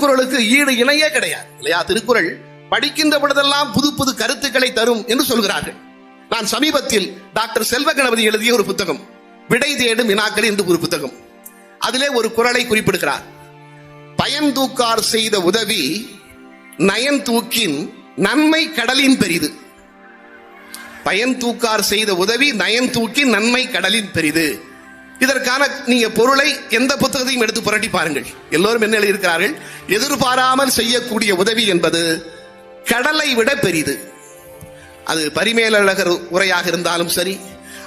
திருக்குறளுக்கு ஈடு இணையே கிடையாது. இல்லையா? திருக்குறள் படிக்கின்ற பொழுதெல்லாம் புது புது கருத்துக்களை தரும் என்று சொல்கிறார்கள். நான் சமீபத்தில் டாக்டர் செல்வ கணபதி எழுதிய ஒரு புத்தகம் விடை தேடும் வினாக்கள் என்று ஒரு புத்தகம். அதிலே ஒரு குரலை குறிப்பிடுகிறார். பயன் தூக்கார் செய்த உதவி நயன் தூக்கின் நன்மை கடலின் பெரிது. பயன் தூக்கார் செய்த உதவி நயன் தூக்கி நன்மை கடலின் பெரிது. இதற்கான நீங்க பொருளை எந்த புத்தகத்தையும் எடுத்து புரட்டி பாருங்கள். எல்லோரும் என்ன எழுதியிருக்கிறார்கள்? எதிர்பாராமல் செய்யக்கூடிய உதவி என்பது கடலை விட பெரிது. அது பரிமேலழகர் உரையாக இருந்தாலும் சரி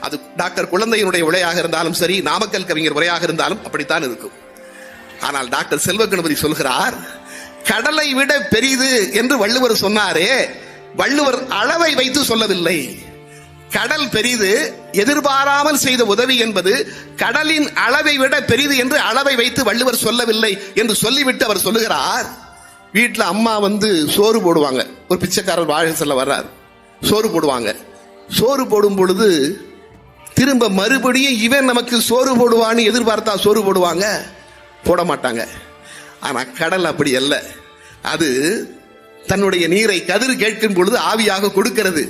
அது டாக்டர் குழந்தையினுடைய உரையாக இருந்தாலும் சரி நாமக்கல் கவிஞர் உரையாக இருந்தாலும் அப்படித்தான் இருக்கும். ஆனால் டாக்டர் செல்வ கணபதி சொல்கிறார் கடலை விட பெரிது என்று வள்ளுவர் சொன்னாரே வள்ளுவர் அளவை வைத்து சொல்லவில்லை. கடல் பெரிது எதிர்பாராமல் செய்த உதவி என்பது கடலின் அளவை விட பெரிது என்று அளவை வைத்து வள்ளுவர் சொல்லவில்லை என்று சொல்லிவிட்டு அவர் சொல்லுகிறார். வீட்டில் அம்மா வந்து சோறு போடுவாங்க. ஒரு பிச்சைக்காரர் வாழை செல்ல வர்றார். சோறு போடுவாங்க. சோறு போடும் பொழுது திரும்ப மறுபடியும் இவன் நமக்கு சோறு போடுவான்னு எதிர்பார்த்தா சோறு போடுவாங்க? போட மாட்டாங்க. ஆனால் கடல் அப்படி அல்ல. அது தன்னுடைய நீரை கதிர் கேட்கும் பொழுது ஆவியாக கொடுக்கிறது.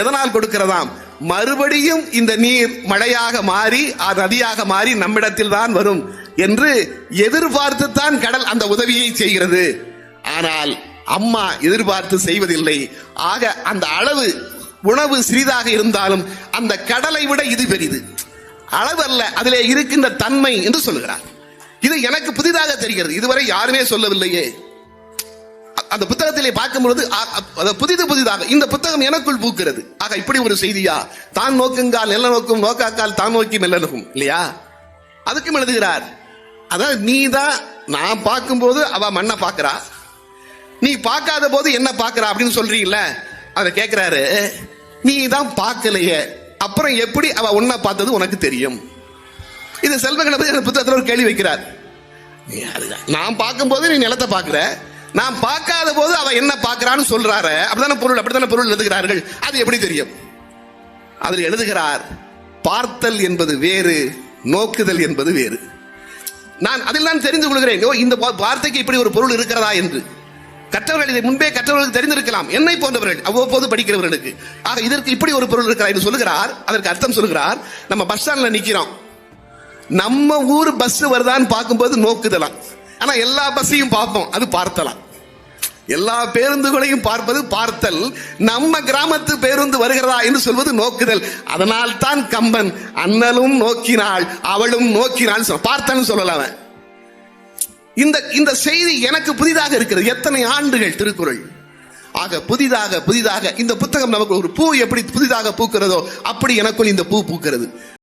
எதனால் கொடுக்கிறதாம்? மறுபடியும் இந்த நீர் மழையாக மாறி அது நதியாக மாறி நம்மிடத்தில் தான் வரும் என்று எதிர்பார்த்து தான் கடல் அந்த உதவியை செய்கிறது. ஆனால் அம்மா எதிர்பார்த்து செய்வதில்லை. ஆக அந்த அளவு உணவு சிறிதாக இருந்தாலும் அந்த கடலை விட இது பெரிது. அளவல்ல அதிலே இருக்கின்ற தன்மை என்று சொல்லுகிறார் இது எனக்கு புதிதாக தெரிகிறது. இதுவரை யாருமே சொல்லவில்லையே. அந்த புத்தகத்திலே பார்க்கும்போது புதிது புதிதாக இந்த புத்தகம் எனக்குள் பூக்கிறது. ஆக இப்படி ஒரு செய்தியா? தான் நோக்குங்கால் நெல்ல நோக்கும் நோக்காக்கால் தான் நோக்கி மெல்ல நோக்கும் இல்லையா? அதுக்கும் எழுதுகிறார் அதாவது நீ தான் நான் பார்க்கும்போது அவ மண்ணை பார்க்கறா. நீ பார்க்காத போது என்ன பார்க்கறா அப்படின்னு சொல்றீங்கல்ல? அதை கேட்கிறாரு நீ தான் பார்க்கலையே. அப்புறம் எப்படி அவ உன்னை பார்த்தது உனக்கு தெரியும்? இது செல்வ கணபதி புத்தகத்தில் ஒரு கேள்வி வைக்கிறார். நீ அதுதான். நான் பார்க்கும்போது நீ நிலத்தை பார்க்குற. நான் பார்க்காத போது அவன் என்ன பார்க்கிறான்னு சொல்றாரு. அப்படித்தான பொருள் அப்படித்தான பொருள் எழுதுகிறார்கள். அது எப்படி தெரியும்? அதில் எழுதுகிறார் பார்த்தல் என்பது வேறு நோக்குதல் என்பது வேறு. நான் அதில் நான் தெரிந்து கொள்கிறேன். ஓ, இந்த வார்த்தைக்கு இப்படி ஒரு பொருள் இருக்கிறதா என்று. கற்றவர்கள் இதை முன்பே கற்றவர்களுக்கு தெரிந்திருக்கலாம். என்னை போன்றவர்கள் அவ்வப்போது படிக்கிறவர்களுக்கு. ஆக இதற்கு இப்படி ஒரு பொருள் இருக்கிறா என்று சொல்லுகிறார். அதற்கு அர்த்தம் சொல்லுகிறார். நம்ம பஸ் ஸ்டாண்ட்ல நிக்கிறோம். நம்ம ஊர் பஸ் வருதான்னு பார்க்கும்போது நோக்குதலாம். ஆனா எல்லா பஸ்ஸையும் பார்ப்போம் அது பார்த்தலாம் எல்லா பேருந்துகளையும் பார்ப்பது பார்த்தல். நம்ம கிராமத்து பேருந்து வருகிறதா என்று சொல்வது நோக்குதல். அதனால் தான் கம்பன் அண்ணலும் நோக்கினாள் அவளும் நோக்கினாள் சொல்ல பார்த்தன்னு சொல்லலாம் அவன். இந்த இந்த செய்தி எனக்கு புதிதாக இருக்கிறது. எத்தனை ஆண்டுகள் திருக்குறள். ஆக புதிதாக புதிதாக இந்த புத்தகம் நமக்கு ஒரு பூ எப்படி புதிதாக பூக்கிறதோ அப்படி எனக்குள் இந்த பூ பூக்கிறது.